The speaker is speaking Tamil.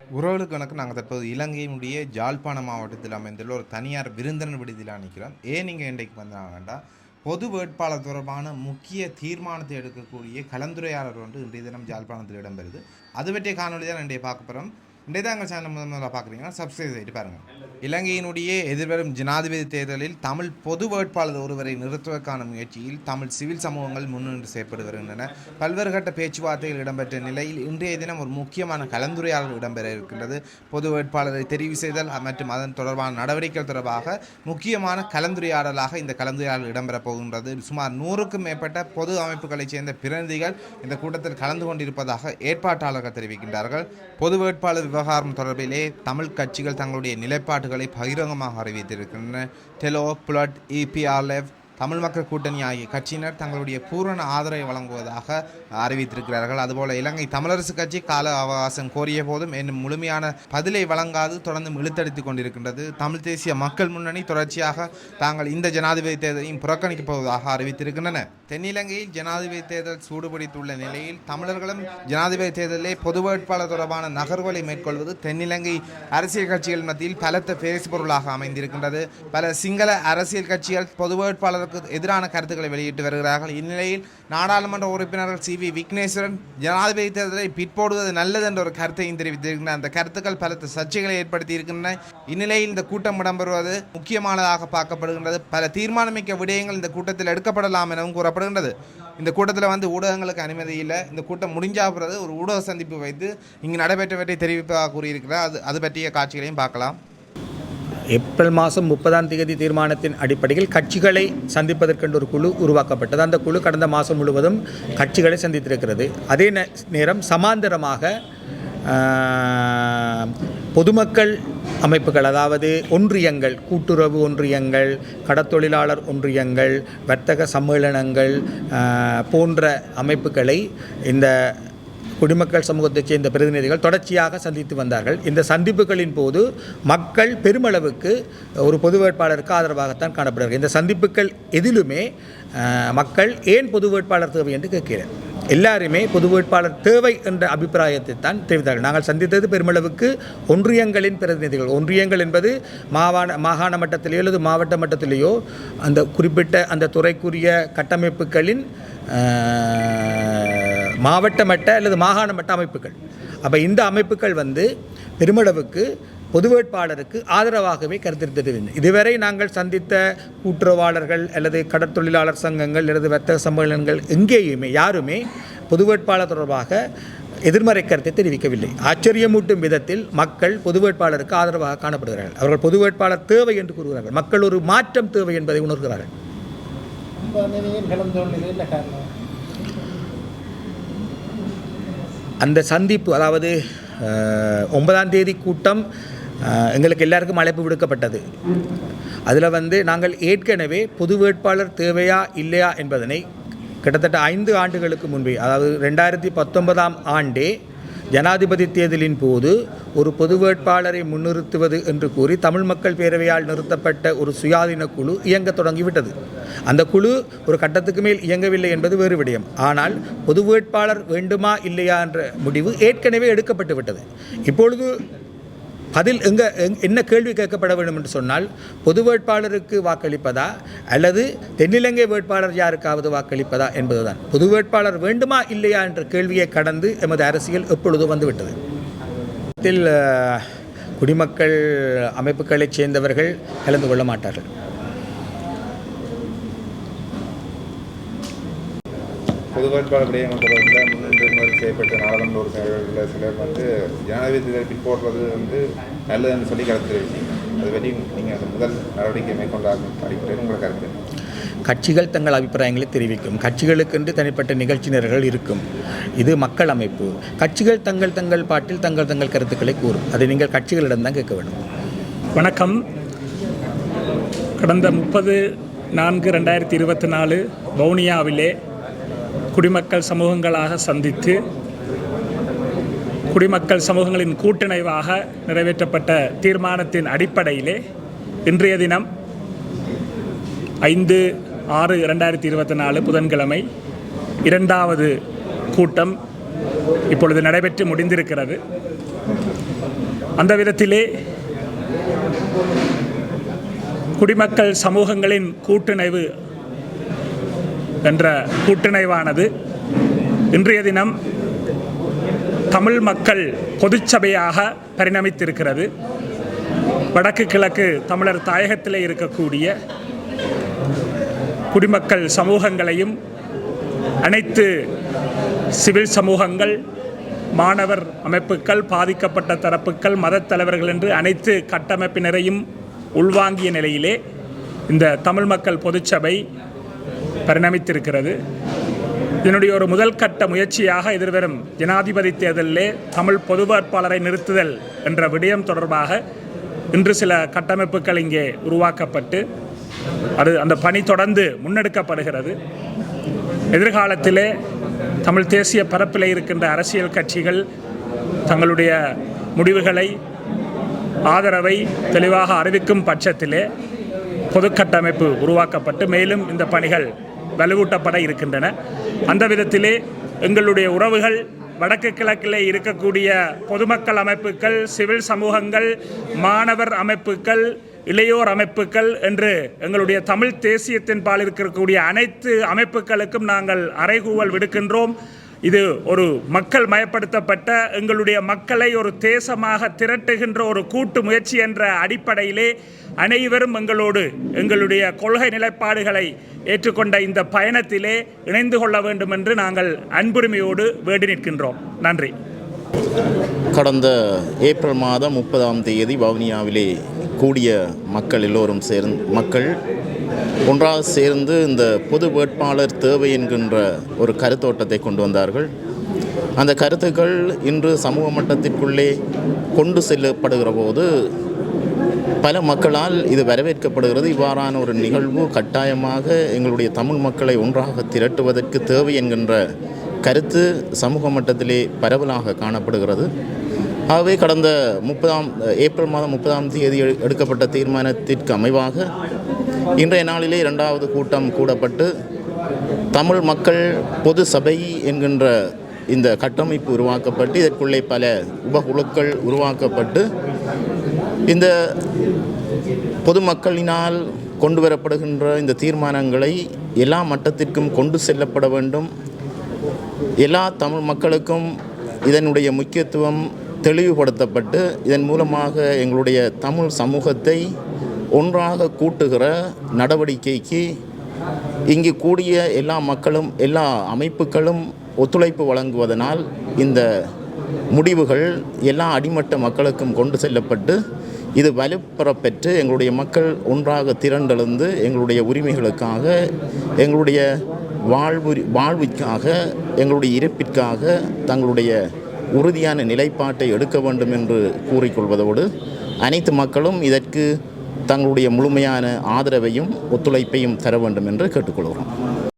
உறவுகளுக்கு கணக்கு நாங்கள் தற்போது இலங்கையினுடைய ஜாழ்ப்பாண மாவட்டத்தில் அமைந்துள்ள ஒரு தனியார் விருந்தினர் விடுதியில் நிற்கிறோம். ஏன் நீங்கள் இன்றைக்கு வந்தாங்கன்னா பொது வேட்பாளர் தொடர்பான முக்கிய தீர்மானத்தை எடுக்கக்கூடிய கலந்துரையாளர் ஒன்று இன்றைய தினம் ஜாழ்ப்பாணத்தில் இடம்பெறுது. அது பற்றிய காணொலி தான் இன்றைய பார்க்க போகிறோம் இன்றைய தான் எங்கள் சேனல் முதல் முதல்ல பார்க்குறீங்கன்னா சப்ஸ்கிரைப் செய்துட்டு பாருங்கள் இலங்கையினுடைய எதிர்வரும் ஜனாதிபதி தேர்தலில் தமிழ் பொது வேட்பாளர் ஒருவரை நிறுத்துவதற்கான முயற்சியில் தமிழ் சிவில் சமூகங்கள் முன்னின்று செயற்பட்டு வருகின்றன பல்வேறு கட்ட பேச்சுவார்த்தைகள் இடம்பெற்ற நிலையில் இன்றைய தினம் ஒரு முக்கியமான கலந்துரையாடல் இடம்பெற இருக்கின்றது. பொது வேட்பாளரை தெரிவு செய்தல் மற்றும் அதன் தொடர்பான நடவடிக்கைகள் தொடர்பாக முக்கியமான கலந்துரையாடலாக இந்த கலந்துரையாடல் இடம்பெறப் போகின்றது. சுமார் நூறுக்கும் மேற்பட்ட பொது அமைப்புகளைச் சேர்ந்த பிரதிநிதிகள் இந்த கூட்டத்தில் கலந்து கொண்டிருப்பதாக ஏற்பாட்டாளர்கள் தெரிவிக்கின்றார்கள். பொது வேட்பாளர் விவகாரம் தொடர்பிலே தமிழ் கட்சிகள் தங்களுடைய நிலைப்பாட்டுகளை பகிரங்கமாக அறிவித்திருக்கின்றன. டெலோ புலட் இபிஆர்எஃப் தமிழ் மக்கள் கூட்டணி ஆகிய கட்சியினர் தங்களுடைய பூரண ஆதரவை வழங்குவதாக அறிவித்திருக்கிறார்கள். அதுபோல இலங்கை தமிழரசு கட்சி கால அவகாசம் கோரிய போதும் இன்னும் முழுமையான பதிலை வழங்காது தொடர்ந்து இழுத்தடித்துக் கொண்டிருக்கின்றது. தமிழ் தேசிய மக்கள் முன்னணி தொடர்ச்சியாக தாங்கள் இந்த ஜனாதிபதி தேர்தலையும் புறக்கணிக்கப் போவதாக அறிவித்திருக்கின்றன. தென்னிலங்கையில் ஜனாதிபதி தேர்தல் சூடுபிடித்துள்ள நிலையில் தமிழர்களும் ஜனாதிபதி தேர்தலிலே பொது வேட்பாளர் தொடர்பான நகர்வுகளை மேற்கொள்வது தென்னிலங்கை அரசியல் கட்சிகள் மத்தியில் பலத்த பேசுபொருளாக அமைந்திருக்கின்றது. பல சிங்கள அரசியல் கட்சிகள் பொது வேட்பாளருக்கு எதிரான கருத்துக்களை வெளியிட்டு வருகிறார்கள். இந்நிலையில் நாடாளுமன்ற உறுப்பினர்கள் சி. வி. விக்னேஸ்வரன் ஜனாதிபதி தேர்தலை பிற்போடுவது நல்லது என்ற ஒரு கருத்தையும் தெரிவித்திருக்கின்றன. அந்த கருத்துக்கள் பலத்த சர்ச்சைகளை ஏற்படுத்தி இருக்கின்றன இந்நிலையில் இந்த கூட்டம் இடம்பெறுவது முக்கியமானதாக பார்க்கப்படுகின்றது. பல தீர்மானமிக்க விடயங்கள் இந்த கூட்டத்தில் எடுக்கப்படலாம் எனவும் கூறப்படுகின்றது. இந்த கூட்டத்தில் வந்து ஊடகங்களுக்கு அனுமதி இல்லை. இந்த கூட்டம் முடிஞ்சா பிறகு ஒரு ஊடக சந்திப்பு வைத்து இங்கு நடைபெற்றவற்றை தெரிவிப்பதாக கூறியிருக்கிறார். அது அது பற்றிய காட்சிகளையும் பார்க்கலாம். ஏப்ரல் மாதம் முப்பதாம் தேதி தீர்மானத்தின் அடிப்படையில் கட்சிகளை சந்திப்பதற்கென்று ஒரு குழு உருவாக்கப்பட்டது. அந்த குழு கடந்த மாதம் முழுவதும் கட்சிகளை சந்தித்திருக்கிறது. அதே நே- நேரம் சமாந்தரமாக பொதுமக்கள் அமைப்புகள் அதாவது ஒன்றியங்கள் கூட்டுறவு ஒன்றியங்கள் கடத்தொழிலாளர் ஒன்றியங்கள் வர்த்தக சம்மேளனங்கள் போன்ற அமைப்புகளை இந்த குடிமக்கள் சமூகத்தைச் சேர்ந்த பிரதிநிதிகள் தொடர்ச்சியாக சந்தித்து வந்தார்கள். இந்த சந்திப்புகளின் போது மக்கள் பெருமளவுக்கு ஒரு பொது வேட்பாளருக்கு ஆதரவாகத்தான் காணப்படுகிறார்கள் இந்த சந்திப்புகள் எதிலுமே மக்கள் ஏன் பொது வேட்பாளர் தேவை என்று கேட்கிறேன் எல்லாருமே பொது வேட்பாளர் தேவை என்ற அபிப்பிராயத்தை தான் தெரிவித்தார்கள். நாங்கள் சந்தித்தது பெருமளவுக்கு ஒன்றியங்களின் பிரதிநிதிகள். ஒன்றியங்கள் என்பது மாவாண மாகாண மட்டத்திலேயோ அல்லது மாவட்ட மட்டத்திலேயோ அந்த குறிப்பிட்ட அந்த துறைக்குரிய கட்டமைப்புகளின் மாவட்ட மட்ட அல்லது மாகாண மட்ட அமைப்புகள். அப்போ இந்த அமைப்புகள் வந்து பெருமளவுக்கு பொது வேட்பாளருக்கு ஆதரவாகவே கருத்திருந்தது இதுவரை நாங்கள் சந்தித்த கூட்டுறவாளர்கள் அல்லது கடற்தொழிலாளர் சங்கங்கள் அல்லது வர்த்தக சம்மேளனங்கள் எங்கேயுமே யாருமே பொது வேட்பாளர் தொடர்பாக எதிர்மறை கருத்தை தெரிவிக்கவில்லை. ஆச்சரியமூட்டும் விதத்தில் மக்கள் பொது வேட்பாளருக்கு ஆதரவாக காணப்படுகிறார்கள். அவர்கள் பொது வேட்பாளர் தேவை என்று கூறுகிறார்கள். மக்கள் ஒரு மாற்றம் தேவை என்பதை உணர்கிறார்கள். அந்த சந்திப்பு அதாவது ஒன்பதாம் தேதி கூட்டம் எங்களுக்கு எல்லாருக்கும் அழைப்பு விடுக்கப்பட்டது. அதில் வந்து நாங்கள் ஏற்கனவே பொது வேட்பாளர் தேவையா இல்லையா என்பதனை கிட்டத்தட்ட ஐந்து ஆண்டுகளுக்கு முன்பே அதாவது ரெண்டாயிரத்தி பத்தொன்பதாம் ஆண்டே ஜனாதிபதி தேர்தலின் போது ஒரு பொது வேட்பாளரை முன்னிறுத்துவது என்று கூறி தமிழ் மக்கள் பேரவையால் நிறுத்தப்பட்ட ஒரு சுயாதீன குழு இயங்க தொடங்கிவிட்டது. அந்த குழு ஒரு கட்டத்துக்கு மேல் இயங்கவில்லை என்பது வேறு விடயம். ஆனால் பொது வேட்பாளர் வேண்டுமா இல்லையா என்ற முடிவு ஏற்கனவே எடுக்கப்பட்டு விட்டது. இப்பொழுது அதில் எங்க என்ன கேள்வி கேட்கப்பட வேண்டும் என்று சொன்னால் பொது வேட்பாளருக்கு வாக்களிப்பதா அல்லது தென்னிலங்கை வேட்பாளர் யாருக்காவது வாக்களிப்பதா என்பதுதான். பொது வேட்பாளர் வேண்டுமா இல்லையா என்ற கேள்வியை கடந்து எமது அரசியல் எப்பொழுது வந்துவிட்டது. கூட்டத்தில் குடிமக்கள் அமைப்புகளைச் சேர்ந்தவர்கள் கலந்து கொள்ள மாட்டார்கள். பொது வேட்பாளர் விடயங்கள் முன்னின்று செய்யப்பட்ட நாடாளுமன்ற உறுப்பினர்களில் சிலர் வந்து ஜனாதிபதி தேர்தல் பிற்போடுறது வந்து நல்லதுன்னு சொல்லி கருத்து தெரிவித்தீங்க. அது வரையும் நீங்கள் அந்த முதல் நடவடிக்கை மேற்கொண்ட அடிப்படையில் உங்களை கருத்து கட்சிகள் தங்கள் அபிப்பிராயங்களை தெரிவிக்கும். கட்சிகளுக்கென்று தனிப்பட்ட நிகழ்ச்சியினர்கள் இருக்கும். இது மக்கள் அமைப்பு. கட்சிகள் தங்கள் தங்கள் பாட்டில் தங்கள் தங்கள் கருத்துக்களை கூறும். அதை நீங்கள் கட்சிகளிடம் தான் கேட்க வேண்டும். வணக்கம். கடந்த முப்பது நான்கு ரெண்டாயிரத்தி இருபத்தி நாலு வவுனியாவிலே குடிமக்கள் சமூகங்களாக சந்தித்து குடிமக்கள் சமூகங்களின் கூட்டிணைவாக நிறைவேற்றப்பட்ட தீர்மானத்தின் அடிப்படையிலே இன்றைய தினம் ஐந்து ஆறு இரண்டாயிரத்தி இருபத்தி நாலு புதன்கிழமை இரண்டாவது கூட்டம் இப்பொழுது நடைபெற்று முடிந்திருக்கிறது. அந்த விதத்திலே குடிமக்கள் சமூகங்களின் கூட்டிணைவு என்ற கூட்டிணைவானது இன்றைய தினம் தமிழ் மக்கள் பொதுச்சபையாக பரிணமித்திருக்கிறது. வடக்கு கிழக்கு தமிழர் தாயகத்திலே இருக்கக்கூடிய குடிமக்கள் சமூகங்களையும் அனைத்து சிவில் சமூகங்கள் மாணவர் அமைப்புகள் பாதிக்கப்பட்ட தரப்புகள் மதத் தலைவர்கள் என்று அனைத்து கட்டமைப்பினரையும் உள்வாங்கிய நிலையிலே இந்த தமிழ் மக்கள் பொதுச்சபை பரிணமித்திருக்கிறது. இதனுடைய ஒரு முதல் கட்ட முயற்சியாக எதிர்வரும் ஜனாதிபதி தேர்தலிலே தமிழ் பொது வேட்பாளரை நிறுத்துதல் என்ற விடயம் தொடர்பாக இன்று சில கட்டமைப்புகள் இங்கே உருவாக்கப்பட்டு அது அந்த பணி தொடர்ந்து முன்னெடுக்கப்படுகிறது. எதிர்காலத்திலே தமிழ் தேசிய பரப்பில் இருக்கின்ற அரசியல் கட்சிகள் தங்களுடைய முடிவுகளை ஆதரவை தெளிவாக அறிவிக்கும் பட்சத்திலே பொது கட்டமைப்பு உருவாக்கப்பட்டு மேலும் இந்த பணிகள் வலுவூட்டப்பட இருக்கின்றன. அந்த விதத்திலே எங்களுடைய உறவுகள் வடக்கு கிழக்கிலே இருக்கக்கூடிய பொதுமக்கள் அமைப்புகள் சிவில் சமூகங்கள் மாணவர் அமைப்புகள் இளையோர் அமைப்புகள் என்று எங்களுடைய தமிழ் தேசியத்தின் பால் இருக்கக்கூடிய அனைத்து அமைப்புகளுக்கும் நாங்கள் அறைகூவல் விடுக்கின்றோம். இது ஒரு மக்கள் மயப்படுத்தப்பட்ட எங்களுடைய மக்களை ஒரு தேசமாக திரட்டுகின்ற ஒரு கூட்டு முயற்சி என்ற அடிப்படையிலே அனைவரும் எங்களோடு எங்களுடைய கொள்கை நிலைப்பாடுகளை ஏற்றுக்கொண்ட இந்த பயணத்திலே இணைந்து கொள்ள வேண்டும் என்று நாங்கள் அன்புரிமையோடு வேண்டி நிற்கின்றோம். நன்றி. கடந்த ஏப்ரல் மாதம் முப்பதாம் தேதி வவுனியாவிலே கூடிய மக்கள் எல்லோரும் சேர்ந்து மக்கள் ஒன்றாக சேர்ந்து இந்த பொது வேட்பாளர் தேவை என்கின்ற ஒரு கருத்தோட்டத்தை கொண்டு வந்தார்கள். அந்த கருத்துக்கள் இன்று சமூக மட்டத்திற்குள்ளே கொண்டு செல்லப்படுகிற போது பல மக்களால் இது வரவேற்கப்படுகிறது. இவ்வாறான ஒரு நிகழ்வு கட்டாயமாக எங்களுடைய தமிழ் மக்களை ஒன்றாக திரட்டுவதற்கு தேவை என்கின்ற கருத்து சமூக மட்டத்திலே பரவலாக காணப்படுகிறது. ஆகவே கடந்த முப்பதாம் ஏப்ரல் மாதம் முப்பதாம் தேதி எடு- எடுக்கப்பட்ட தீர்மானத்திற்கு அமைவாக இன்றைய நாளிலே இரண்டாவது கூட்டம் கூடப்பட்டு தமிழ் மக்கள் பொது சபை என்கின்ற இந்த கட்டமைப்பு உருவாக்கப்பட்டு இதற்குள்ளே பல உபகுழுக்கள் உருவாக்கப்பட்டு இந்த பொதுமக்களினால் கொண்டு வரப்படுகின்ற இந்த தீர்மானங்களை எல்லா மட்டத்திற்கும் கொண்டு செல்லப்பட வேண்டும். எல்லா தமிழ் மக்களுக்கும் இதனுடைய முக்கியத்துவம் தெளிவுபடுத்தப்பட்டு இதன் மூலமாக எங்களுடைய தமிழ் சமூகத்தை ஒன்றாக கூட்டுகிற நடவடிக்கைக்கு இங்கு கூடிய எல்லா மக்களும் எல்லா அமைப்புகளும் ஒத்துழைப்பு வழங்குவதனால் இந்த முடிவுகள் எல்லா அடிமட்ட மக்களுக்கும் கொண்டு செல்லப்பட்டு இது வலுப்பெறப்பெற்று எங்களுடைய மக்கள் ஒன்றாக திரண்டெழுந்து எங்களுடைய உரிமைகளுக்காக எங்களுடைய வாழ்வு வாழ்விற்காக எங்களுடைய இருப்பிற்காக தங்களுடைய உறுதியான நிலைப்பாட்டை எடுக்க வேண்டும் என்று கூறிக்கொள்வதோடு அனைத்து மக்களும் இதற்கு தங்களுடைய முழுமையான ஆதரவையும் ஒத்துழைப்பையும் தர வேண்டும் என்று கேட்டுக்கொள்கிறோம்.